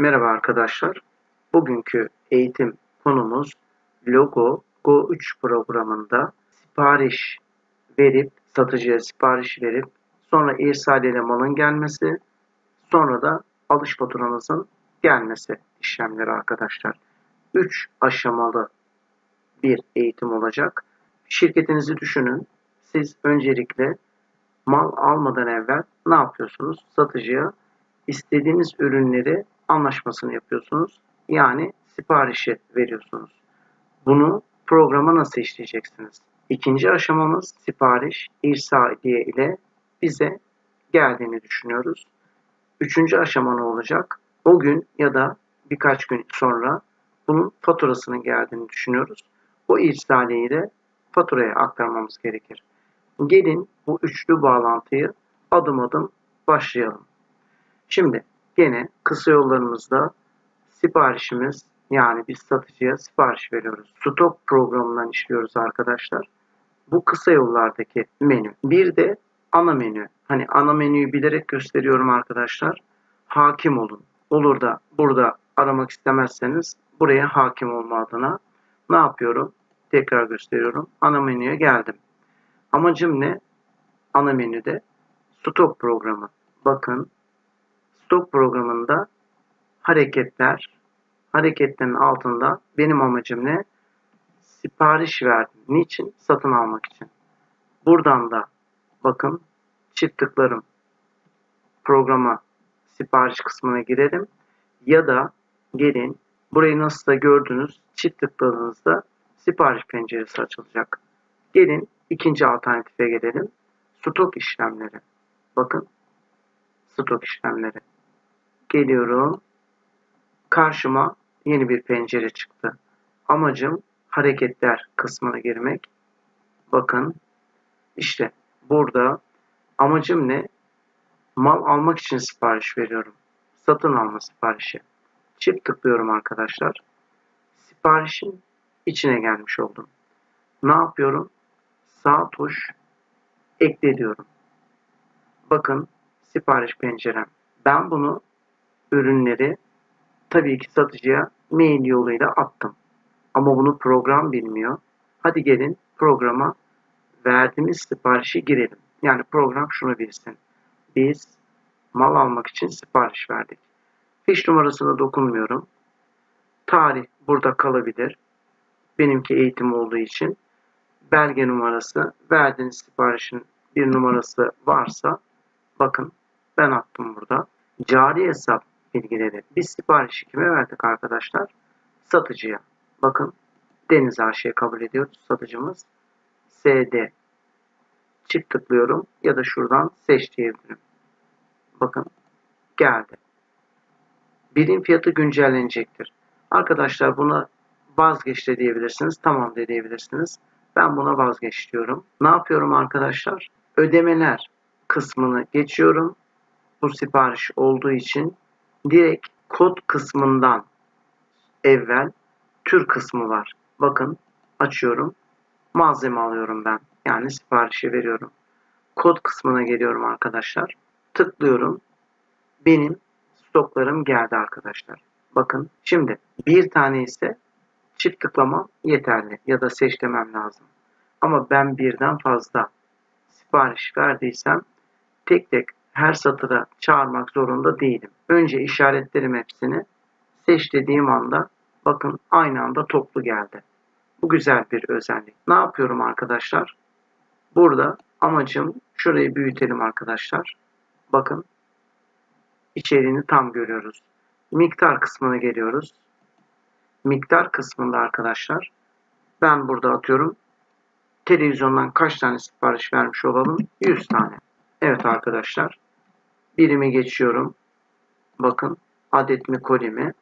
Merhaba arkadaşlar. Bugünkü eğitim konumuz Logo Go 3 programında sipariş verip satıcıya sipariş verip sonra irsal ile malın gelmesi sonra da alış faturanızın gelmesi işlemleri arkadaşlar. 3 aşamalı bir eğitim olacak. Şirketinizi düşünün. Siz öncelikle mal almadan evvel ne yapıyorsunuz? Satıcıya istediğiniz ürünleri anlaşmasını yapıyorsunuz. Yani siparişi veriyorsunuz. Bunu programa nasıl işleyeceksiniz? İkinci aşamamız sipariş irsaliye ile bize geldiğini düşünüyoruz. Üçüncü aşama ne olacak? O gün ya da birkaç gün sonra bunun faturasının geldiğini düşünüyoruz. O irsaliyeyi de faturaya aktarmamız gerekir. Gelin bu üçlü bağlantıyı adım adım başlayalım. Şimdi gene kısa yollarımızda siparişimiz yani biz satıcıya sipariş veriyoruz. Stok programından işliyoruz arkadaşlar. Bu kısa yollardaki menü. Bir de ana menü. Hani ana menüyü bilerek gösteriyorum arkadaşlar. Hakim olun. Olur da burada aramak istemezseniz buraya hakim olma adına ne yapıyorum? Tekrar gösteriyorum. Ana menüye geldim. Amacım ne? Ana menüde stok programı. Bakın stok programında hareketler, hareketlerin altında benim amacım ne? Sipariş verdim. Niçin? Satın almak için. Buradan da bakın çift tıklarım programa sipariş kısmına girerim ya da gelin burayı nasıl da gördünüz çift tıkladığınızda sipariş penceresi açılacak. Gelin ikinci alternatife gelelim. Stok işlemleri. Bakın stok işlemleri. Geliyorum. Karşıma yeni bir pencere çıktı. Amacım hareketler kısmına girmek. Bakın işte burada amacım ne? Mal almak için sipariş veriyorum. Satın alma siparişi. Çift tıklıyorum arkadaşlar. Siparişin içine gelmiş oldum. Ne yapıyorum? Sağ tuş ekle diyorum. Bakın sipariş pencerem. Ben bunu ürünleri tabii ki satıcıya mail yoluyla attım. Ama bunu program bilmiyor. Hadi gelin programa verdiğimiz siparişi girelim. Yani program şunu bilsin. Biz mal almak için sipariş verdik. Fiş numarasına dokunmuyorum. Tarih burada kalabilir. Benimki eğitim olduğu için belge numarası, verdiğiniz siparişin bir numarası varsa bakın ben attım burada. Cari hesap bilgileri. Biz siparişi kime verdik arkadaşlar? Satıcıya. Bakın Deniz AŞ'ye kabul ediyoruz satıcımız. SD. Çift tıklıyorum ya da şuradan seç diyebilirim. Bakın geldi. Birim fiyatı güncellenecektir. Arkadaşlar buna vazgeç de diyebilirsiniz. Tamam de diyebilirsiniz. Ben buna vazgeç diyorum. Ne yapıyorum arkadaşlar? Ödemeler kısmını geçiyorum. Bu sipariş olduğu için direkt kod kısmından evvel tür kısmı var. Bakın açıyorum. Malzeme alıyorum ben. Yani siparişi veriyorum. Kod kısmına geliyorum arkadaşlar. Tıklıyorum. Benim stoklarım geldi arkadaşlar. Bakın şimdi bir tane ise çift tıklamam yeterli ya da seç demem lazım. Ama ben birden fazla sipariş verdiysem tek tek her satıra çağırmak zorunda değilim. Önce işaretlerim hepsini. Seç dediğim anda bakın aynı anda toplu geldi. Bu güzel bir özellik. Ne yapıyorum arkadaşlar? Burada amacım şurayı büyütelim arkadaşlar. Bakın içeriğini tam görüyoruz. Miktar kısmına geliyoruz. Miktar kısmında arkadaşlar ben burada atıyorum televizyondan kaç tane sipariş vermiş olalım? 100 tane. Evet arkadaşlar birimi geçiyorum. Bakın adet mi koli mi?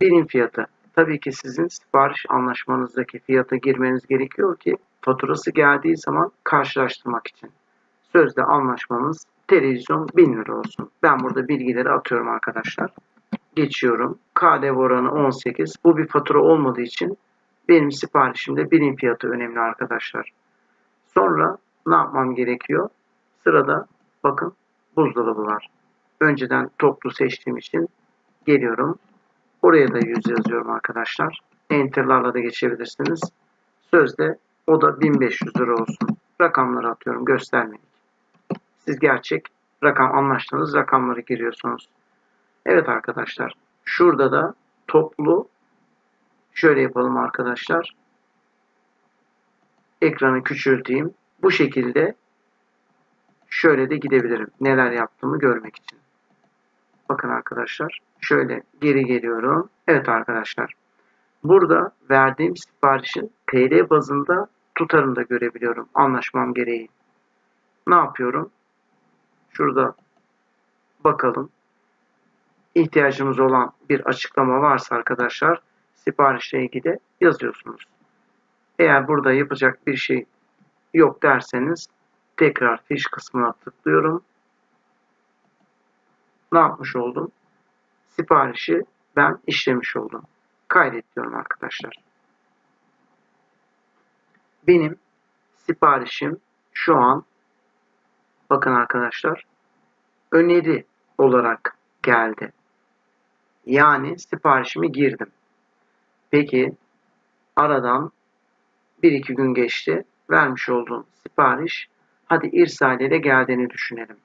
Birim fiyatı. Tabii ki sizin sipariş anlaşmanızdaki fiyata girmeniz gerekiyor ki faturası geldiği zaman karşılaştırmak için. Sözde anlaşmamız televizyon 1000 lira olsun. Ben burada bilgileri atıyorum arkadaşlar. Geçiyorum. KDV oranı 18. Bu bir fatura olmadığı için benim siparişimde birim fiyatı önemli arkadaşlar. Sonra ne yapmam gerekiyor? Sırada bakın buzdolabı var. Önceden toplu seçtiğim için geliyorum. Oraya da 100 yazıyorum arkadaşlar. Enter'larla da geçebilirsiniz. Sözde o da 1500 lira olsun. Rakamları atıyorum göstermeyin. Siz gerçek rakam anlaştığınız rakamları giriyorsunuz. Evet arkadaşlar. Şurada da toplu şöyle yapalım arkadaşlar. Ekranı küçülteyim. Bu şekilde şöyle de gidebilirim. Neler yaptığımı görmek için. Bakın arkadaşlar. Şöyle geri geliyorum. Evet arkadaşlar. Burada verdiğim siparişin TL bazında tutarını da görebiliyorum. Anlaşmam gereği. Ne yapıyorum? Şurada bakalım. İhtiyacımız olan bir açıklama varsa arkadaşlar siparişle ilgili yazıyorsunuz. Eğer burada yapacak bir şey yok derseniz tekrar fiş kısmına tıklıyorum. Ne yapmış oldum? Siparişi ben işlemiş oldum. Kaydet diyorum arkadaşlar. Benim siparişim şu an bakın arkadaşlar öneri olarak geldi. Yani siparişimi girdim. Peki aradan 1-2 gün geçti. Vermiş olduğum sipariş hadi irsaliyle geldiğini düşünelim.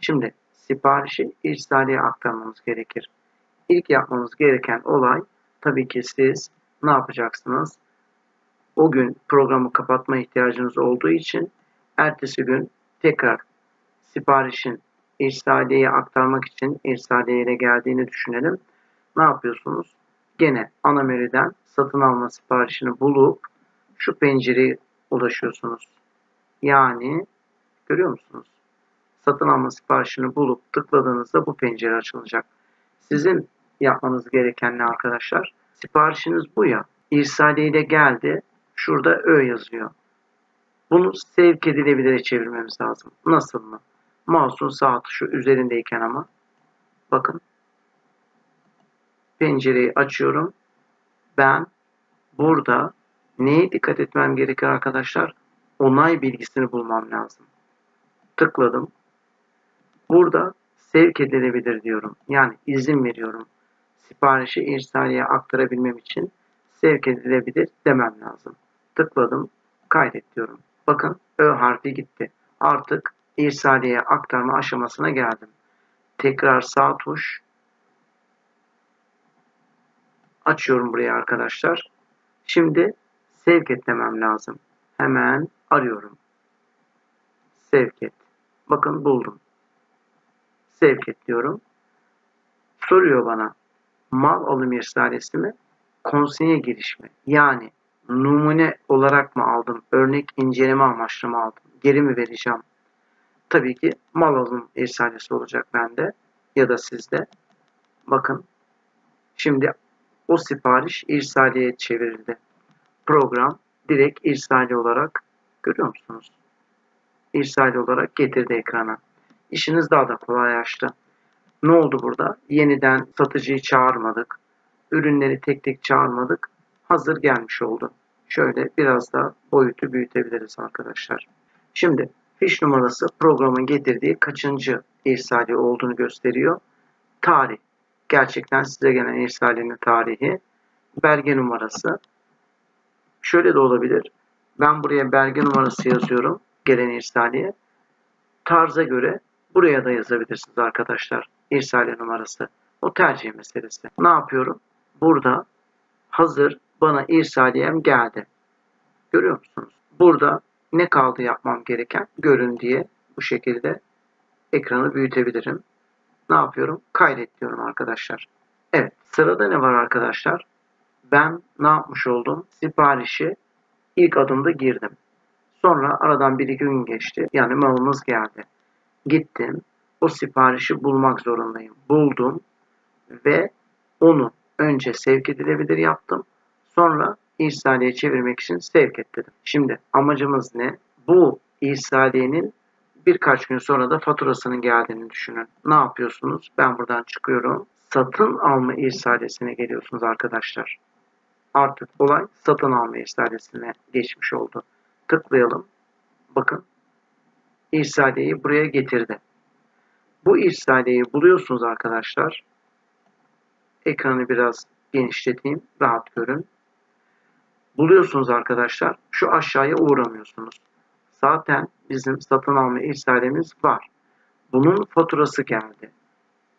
Şimdi siparişi irsaliye aktarmamız gerekir. İlk yapmamız gereken olay tabii ki siz ne yapacaksınız? O gün programı kapatma ihtiyacınız olduğu için ertesi gün tekrar siparişin irsaliyeye aktarmak için irsaliyeye geldiğini düşünelim. Ne yapıyorsunuz? Gene ana menüden satın alma siparişini bulup şu pencereye ulaşıyorsunuz. Yani görüyor musunuz? Satın alma siparişini bulup tıkladığınızda bu pencere açılacak. Sizin yapmanız gereken ne arkadaşlar? Siparişiniz bu ya. İrsaliye ile geldi. Şurada Ö yazıyor. Bunu sevk edilebilire çevirmemiz lazım. Nasıl mı? Mouse'un sağ tuşu üzerindeyken ama. Bakın. Pencereyi açıyorum. Ben burada neye dikkat etmem gerekir arkadaşlar? Onay bilgisini bulmam lazım. Tıkladım. Burada sevk edilebilir diyorum. Yani izin veriyorum. Siparişi irsaliye aktarabilmem için sevk edilebilir demem lazım. Tıkladım. Kaydet diyorum. Bakın Ö harfi gitti. Artık irsaliyeye aktarma aşamasına geldim. Tekrar sağ tuş açıyorum buraya arkadaşlar. Şimdi sevk et demem lazım. Hemen arıyorum. Sevk et. Bakın buldum. Sevk et diyorum. Soruyor bana mal alım irsalesi mi? Konseye giriş mi? Yani numune olarak mı aldım? Örnek inceleme amaçlı mı aldım? Geri mi vereceğim? Tabii ki mal alım irsalesi olacak bende ya da sizde. Bakın şimdi o sipariş irsaliyeye çevrildi. Program direkt irsali olarak görüyor musunuz? İrsali olarak getirdi ekrana. İşiniz daha da kolaylaştı. Ne oldu burada? Yeniden satıcıyı çağırmadık. Ürünleri tek tek çağırmadık. Hazır gelmiş oldu. Şöyle biraz da boyutu büyütebiliriz arkadaşlar. Şimdi fiş numarası programın getirdiği kaçıncı irsali olduğunu gösteriyor. Tarih. Gerçekten size gelen irsalinin tarihi. Belge numarası. Şöyle de olabilir. Ben buraya belge numarası yazıyorum. Gelen irsaliye. Tarza göre buraya da yazabilirsiniz arkadaşlar. İrsaliye numarası. O tercih meselesi. Ne yapıyorum? Burada hazır bana irsaliyem geldi. Görüyor musunuz? Burada ne kaldı yapmam gereken? Görün diye bu şekilde ekranı büyütebilirim. Ne yapıyorum? Kaydet diyorum arkadaşlar. Evet. Sırada ne var arkadaşlar? Ben ne yapmış oldum? Siparişi ilk adımda girdim. Sonra aradan bir iki gün geçti. Yani malımız geldi. Gittim. O siparişi bulmak zorundayım. Buldum ve onu önce sevk edilebilir yaptım. Sonra irsaliye çevirmek için sevk et. Şimdi amacımız ne? Bu irsaliyenin birkaç gün sonra da faturasının geldiğini düşünün. Ne yapıyorsunuz? Ben buradan çıkıyorum. Satın alma irsaliyesine geliyorsunuz arkadaşlar. Artık olay satın alma irsaliyesine geçmiş oldu. Tıklayalım. Bakın. İrsaliyeyi buraya getirdi. Bu irsaliyeyi buluyorsunuz arkadaşlar. ekranı biraz genişleteyim. Rahat görün. Buluyorsunuz arkadaşlar. Şu aşağıya uğramıyorsunuz. Zaten bizim satın alma irsalemiz var. Bunun faturası geldi.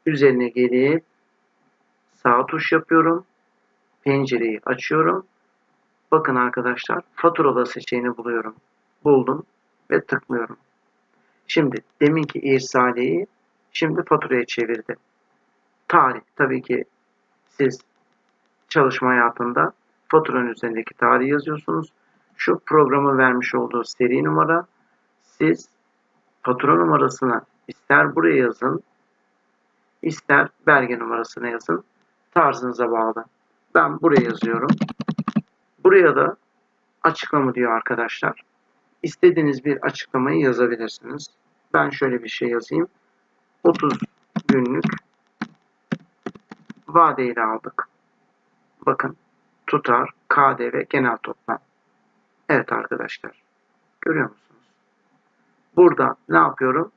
Üzerine gelip sağ tuş yapıyorum. Pencereyi açıyorum. Bakın arkadaşlar faturada seçeneğini buluyorum. Buldum ve tıklıyorum. Şimdi deminki irsaliyeyi şimdi faturaya çevirdi. Tarih tabii ki siz çalışma hayatında faturanın üzerindeki tarihi yazıyorsunuz. Şu programı vermiş olduğu seri numara siz fatura numarasını ister buraya yazın ister belge numarasını yazın tarzınıza bağlı. Ben buraya yazıyorum. Buraya da açıklama diyor arkadaşlar. İstediğiniz bir açıklamayı yazabilirsiniz. Ben şöyle bir şey yazayım. 30 günlük vadeyle aldık. Bakın tutar, KDV, genel toplam. Evet arkadaşlar. Görüyor musunuz? Burada ne yapıyorum?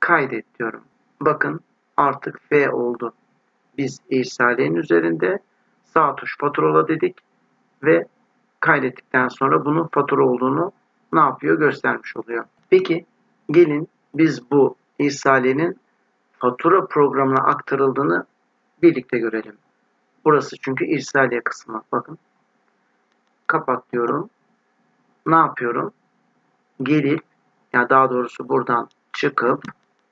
Kaydet diyorum. Bakın artık F oldu. Biz irsaliyenin üzerinde sağ tuş faturala dedik ve kaydettikten sonra bunun fatura olduğunu ne yapıyor göstermiş oluyor. Peki gelin biz bu irsaliyenin fatura programına aktarıldığını birlikte görelim. Burası çünkü irsaliye kısmı. Bakın. Kapat diyorum. Ne yapıyorum? Gelip ya daha doğrusu buradan çıkıp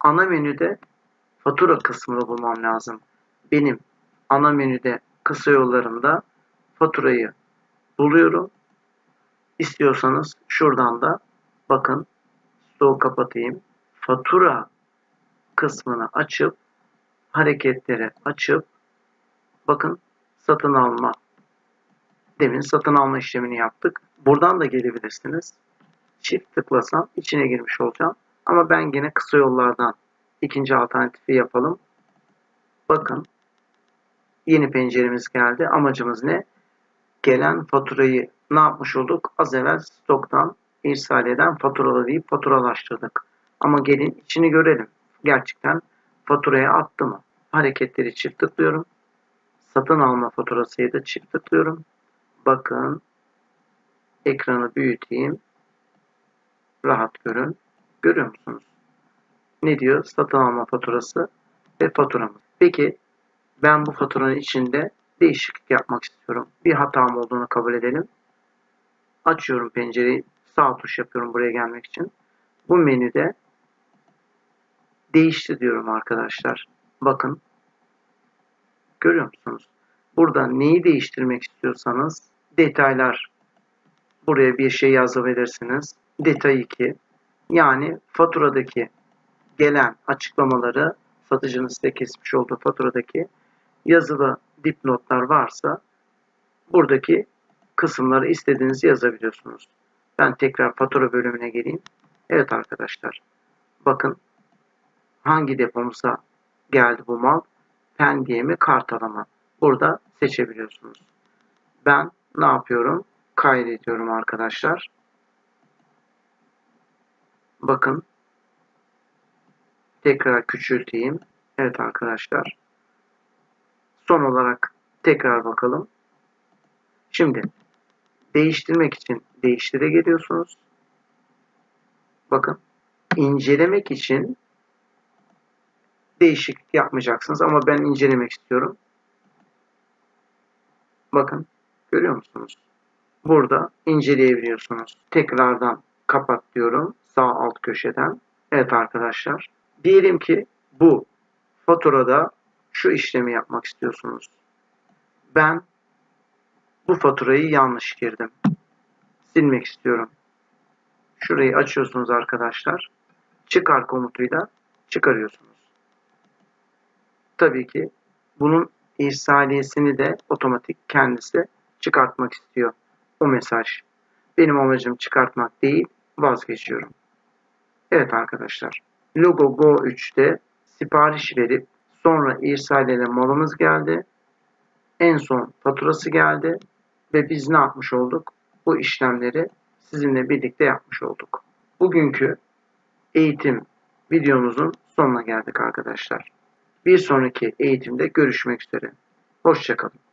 ana menüde fatura kısmını bulmam lazım. Benim ana menüde kısa yollarımda faturayı buluyorum. İstiyorsanız şuradan da bakın stoğu kapatayım. Fatura kısmını açıp hareketleri açıp bakın satın alma demin satın alma işlemini yaptık. Buradan da gelebilirsiniz. Çift tıklasam içine girmiş olacağım. Ama ben yine kısa yollardan ikinci alternatifi yapalım. Bakın yeni penceremiz geldi. Amacımız ne? Gelen faturayı ne yapmış olduk? Az evvel stoktan irsaliyeden faturalı deyip faturalaştırdık. Ama gelin içini görelim. Gerçekten faturaya attı mı? Hareketleri çift tıklıyorum. Satın alma faturasıyı da çift tıklıyorum. Bakın ekranı büyüteyim. Rahat görün. Görüyor musunuz? Ne diyor? Satın alma faturası ve faturamız. Peki ben bu faturanın içinde değişiklik yapmak istiyorum. Bir hatam olduğunu kabul edelim. Açıyorum pencereyi. Sağ tuş yapıyorum buraya gelmek için. Bu menüde değişti diyorum arkadaşlar. Bakın. Görüyor musunuz? Burada neyi değiştirmek istiyorsanız detaylar buraya bir şey yazabilirsiniz. Detay 2 yani faturadaki gelen açıklamaları satıcının size kesmiş olduğu faturadaki yazılı dipnotlar varsa buradaki kısımları istediğinizi yazabiliyorsunuz. Ben tekrar fatura bölümüne geleyim. Evet arkadaşlar. Bakın hangi depomuza geldi bu mal? Pendiye mi Kartal'a? Burada seçebiliyorsunuz. Ben ne yapıyorum? Kaydediyorum arkadaşlar. Bakın. Tekrar küçülteyim. Evet arkadaşlar. Son olarak tekrar bakalım. Şimdi değiştirmek için değiştire geliyorsunuz. Bakın incelemek için değişiklik yapmayacaksınız ama ben incelemek istiyorum. Bakın görüyor musunuz? Burada inceleyebiliyorsunuz. Tekrardan kapat diyorum sağ alt köşeden. Evet arkadaşlar. Diyelim ki bu faturada şu işlemi yapmak istiyorsunuz. Ben bu faturayı yanlış girdim. Silmek istiyorum. Şurayı açıyorsunuz arkadaşlar. Çıkar komutuyla çıkarıyorsunuz. Tabii ki bunun irsaliyesini de otomatik kendisi çıkartmak istiyor. O mesaj. Benim amacım çıkartmak değil, vazgeçiyorum. Evet arkadaşlar. Logo Go 3'te sipariş verip sonra irsaliyle malımız geldi. En son faturası geldi ve biz ne yapmış olduk? Bu işlemleri sizinle birlikte yapmış olduk. Bugünkü eğitim videomuzun sonuna geldik arkadaşlar. Bir sonraki eğitimde görüşmek üzere. Hoşçakalın.